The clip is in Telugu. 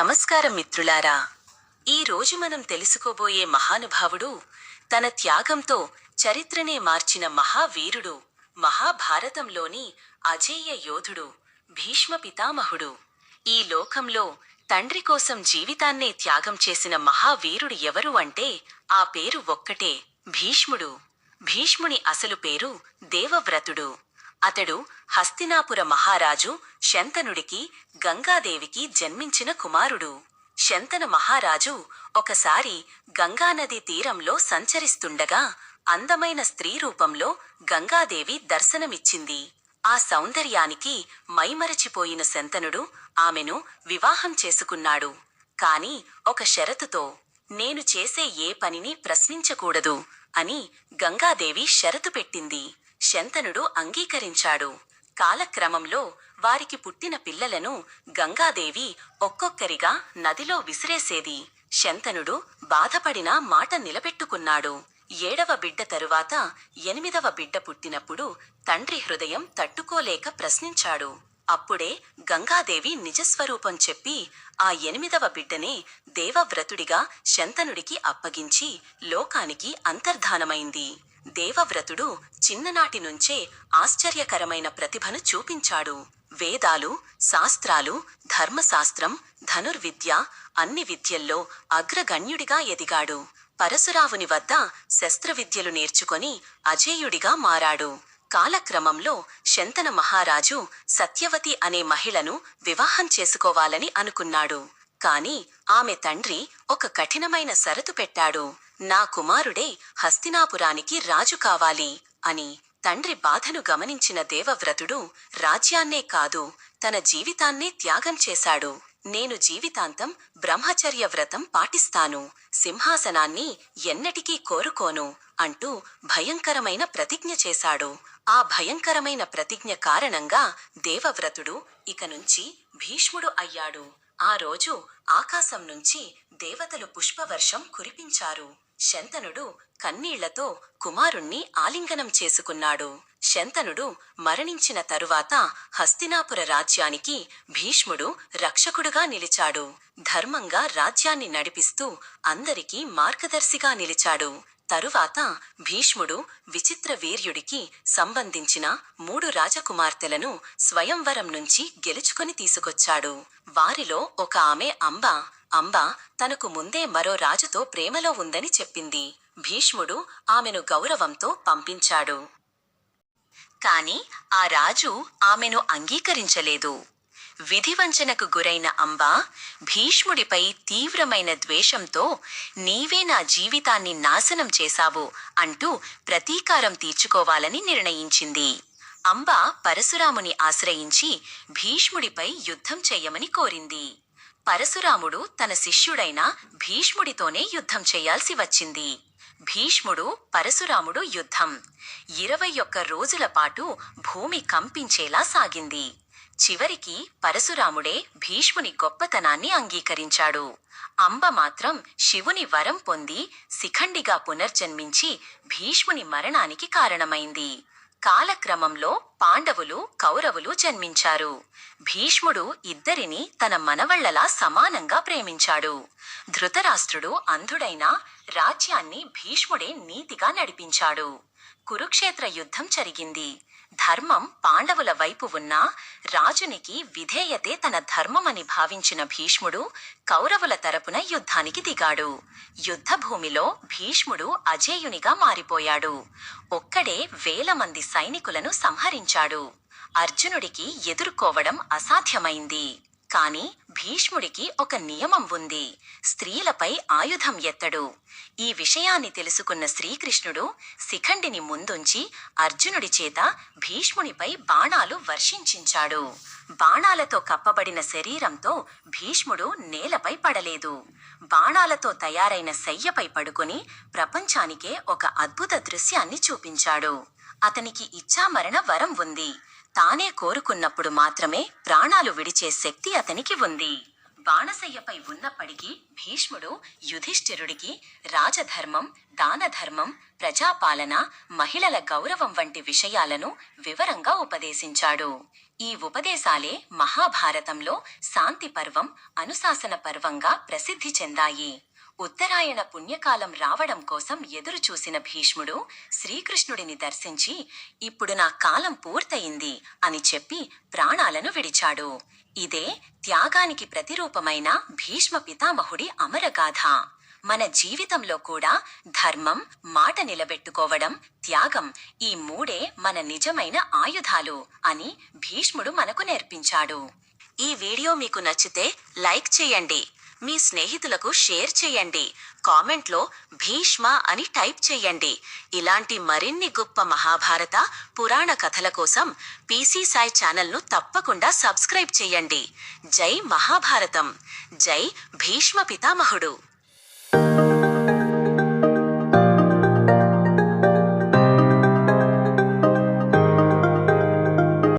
నమస్కారం మిత్రులారా. ఈ రోజు మనం తెలుసుకోబోయే మహానుభావుడు తన త్యాగంతో చరిత్రనే మార్చిన మహావీరుడు మహాభారతంలోని అజేయ యోధుడు భీష్మ పితామహుడు. ఈ లోకంలో తండ్రి కోసం జీవితాన్నే త్యాగం చేసిన మహావీరుడు ఎవరు అంటే ఆ పేరు ఒక్కటే భీష్ముడు. భీష్ముని అసలు పేరు దేవవ్రతుడు. అతడు హస్తినాపుర మహారాజు శంతనుడికి గంగాదేవికి జన్మించిన కుమారుడు. శంతన మహారాజు ఒకసారి గంగానది తీరంలో సంచరిస్తుండగా అందమైన స్త్రీ రూపంలో గంగాదేవి దర్శనమిచ్చింది. ఆ సౌందర్యానికి మైమరచిపోయిన శంతనుడు ఆమెను వివాహం చేసుకున్నాడు. కాని ఒక షరతుతో నేను చేసే ఏ పనిని ప్రశ్నించకూడదు అని గంగాదేవి షరతు పెట్టింది. శంతనుడు అంగీకరించాడు. కాలక్రమంలో వారికి పుట్టిన పిల్లలను గంగాదేవి ఒక్కొక్కరిగా నదిలో విసిరేసేది. శంతనుడు బాధపడిన మాట నిలబెట్టుకున్నాడు. ఏడవ బిడ్డ తరువాత ఎనిమిదవ బిడ్డ పుట్టినప్పుడు తండ్రి హృదయం తట్టుకోలేక ప్రశ్నించాడు. అప్పుడే గంగాదేవి నిజస్వరూపం చెప్పి ఆ ఎనిమిదవ బిడ్డనే దేవవ్రతుడిగా శంతనుడికి అప్పగించి లోకానికి అంతర్ధానమైంది. దేవవ్రతుడు చిన్ననాటి నుంచే ఆశ్చర్యకరమైన ప్రతిభను చూపించాడు. వేదాలు శాస్త్రాలు ధర్మశాస్త్రం ధనుర్విద్య అన్ని విద్యల్లో అగ్రగణ్యుడిగా ఎదిగాడు. పరశురావుని వద్ద శస్త్రవిద్యలు నేర్చుకొని అజేయుడిగా మారాడు. కాలక్రమంలో శంతన మహారాజు సత్యవతి అనే మహిళను వివాహం చేసుకోవాలని అనుకున్నాడు. కాని ఆమె తండ్రి ఒక కఠినమైన షరతు పెట్టాడు. నా కుమారుడే హస్తినాపురానికి రాజు కావాలి అని తండ్రి బాధను గమనించిన దేవవ్రతుడు రాజ్యాన్నే కాదు తన జీవితాన్నే త్యాగం చేశాడు. నేను జీవితాంతం బ్రహ్మచర్య వ్రతం పాటిస్తాను సింహాసనాన్ని ఎన్నటికీ కోరుకోను అంటూ భయంకరమైన ప్రతిజ్ఞ చేశాడు. ఆ భయంకరమైన ప్రతిజ్ఞ కారణంగా దేవవ్రతుడు ఇక నుంచి భీష్ముడు అయ్యాడు. ఆ రోజు ఆకాశం నుంచి దేవతలు పుష్పవర్షం కురిపించారు. శంతనుడు కన్నీళ్ళతో కుమారుణ్ణి ఆలింగనం చేసుకున్నాడు. శంతనుడు మరణించిన తరువాత హస్తినాపుర రాజ్యానికి భీష్ముడు రక్షకుడుగా నిలిచాడు. ధర్మంగా రాజ్యాన్ని నడిపిస్తూ అందరికీ మార్గదర్శిగా నిలిచాడు. తరువాత భీష్ముడు విచిత్ర వీర్యుడికి సంబంధించిన మూడు రాజకుమార్తెలను స్వయంవరం నుంచి గెలుచుకొని తీసుకొచ్చాడు. వారిలో ఒక ఆమె అంబ అంబ తనకు ముందే మరో రాజుతో ప్రేమలో ఉందని చెప్పింది. భీష్ముడు ఆమెను గౌరవంతో పంపించాడు. కాని ఆ రాజు ఆమెను అంగీకరించలేదు. విధివంచనకు గురైన అంబ భీష్ముడిపై తీవ్రమైన ద్వేషంతో నీవే నా జీవితాన్ని నాశనం చేశావు అంటూ ప్రతీకారం తీర్చుకోవాలని నిర్ణయించింది. అంబ పరశురాముని ఆశ్రయించి భీష్ముడిపై యుద్ధం చెయ్యమని కోరింది. పరశురాముడు తన శిష్యుడైన భీష్ముడితోనే యుద్ధం చేయాల్సి వచ్చింది. భీష్ముడు పరశురాముడు యుద్ధం. ఇరవై ఒక్క రోజుల పాటు భూమి కంపించేలా సాగింది. చివరికి పరశురాముడే భీష్ముని గొప్పతనాన్ని అంగీకరించాడు. అంబ మాత్రం శివుని వరం పొంది శిఖండిగా పునర్జన్మించి భీష్ముని మరణానికి కారణమైంది. కాలక్రమంలో పాండవులు కౌరవులు జన్మించారు. భీష్ముడు ఇద్దరిని తన మనవళ్ళలా సమానంగా ప్రేమించాడు. ధృతరాష్ట్రుడు అంధుడైన రాజ్యాన్ని భీష్ముడే నీతిగా నడిపించాడు. కురుక్షేత్ర యుద్ధం జరిగింది. ధర్మం పాండవుల వైపు ఉన్నా రాజునికి విధేయతే తన ధర్మమని భావించిన భీష్ముడు కౌరవుల తరపున యుద్ధానికి దిగాడు. యుద్ధభూమిలో భీష్ముడు అజేయునిగా మారిపోయాడు. ఒక్కడే వేల మంది సైనికులను సంహరించాడు. అర్జునుడికి ఎదుర్కోవడం అసాధ్యమైంది. కాని భీష్ముడికి ఒక నియమం ఉంది. స్త్రీలపై ఆయుధం ఎత్తడు. ఈ విషయాన్ని తెలుసుకున్న శ్రీకృష్ణుడు శిఖండిని ముందుంచి అర్జునుడి చేత భీష్ముడిపై బాణాలు వర్షించించాడు. బాణాలతో కప్పబడిన శరీరంతో భీష్ముడు నేలపై పడలేదు. బాణాలతో తయారైన శయ్యపై పడుకుని ప్రపంచానికే ఒక అద్భుత దృశ్యాన్ని చూపించాడు. అతనికి ఇచ్చామరణ వరం ఉంది. తానే కోరుకున్నప్పుడు మాత్రమే ప్రాణాలు విడిచే శక్తి అతనికి ఉంది. బాణసయ్యపై ఉన్నప్పటికీ భీష్ముడు యుధిష్ఠిరుడికి రాజధర్మం దానధర్మం ప్రజాపాలన మహిళల గౌరవం వంటి విషయాలను వివరంగా ఉపదేశించాడు. ఈ ఉపదేశాలే మహాభారతంలో శాంతి పర్వం అనుశాసన పర్వంగా ప్రసిద్ధి చెందాయి. ఉత్తరాయణ పుణ్యకాలం రావడం కోసం ఎదురుచూసిన భీష్ముడు శ్రీకృష్ణుడిని దర్శించి ఇప్పుడు నా కాలం పూర్తయింది అని చెప్పి ప్రాణాలను విడిచాడు. ఇదే త్యాగానికి ప్రతిరూపమైన భీష్మ పితామహుడి అమరగాథ. మన జీవితంలో కూడా ధర్మం మాట నిలబెట్టుకోవడం త్యాగం ఈ మూడే మన నిజమైన ఆయుధాలు అని భీష్ముడు మనకు నేర్పించాడు. ఈ వీడియో మీకు నచ్చితే లైక్ చేయండి. మీ స్నేహితులకు షేర్ చేయండి. కామెంట్లో భీష్మ అని టైప్ చేయండి. ఇలాంటి మరిన్ని గొప్ప మహాభారత పురాణ కథల కోసం పీసీ సాయి ఛానల్ను తప్పకుండా సబ్స్క్రైబ్ చేయండి. జై మహాభారతం. జై భీష్మ పితామహుడు.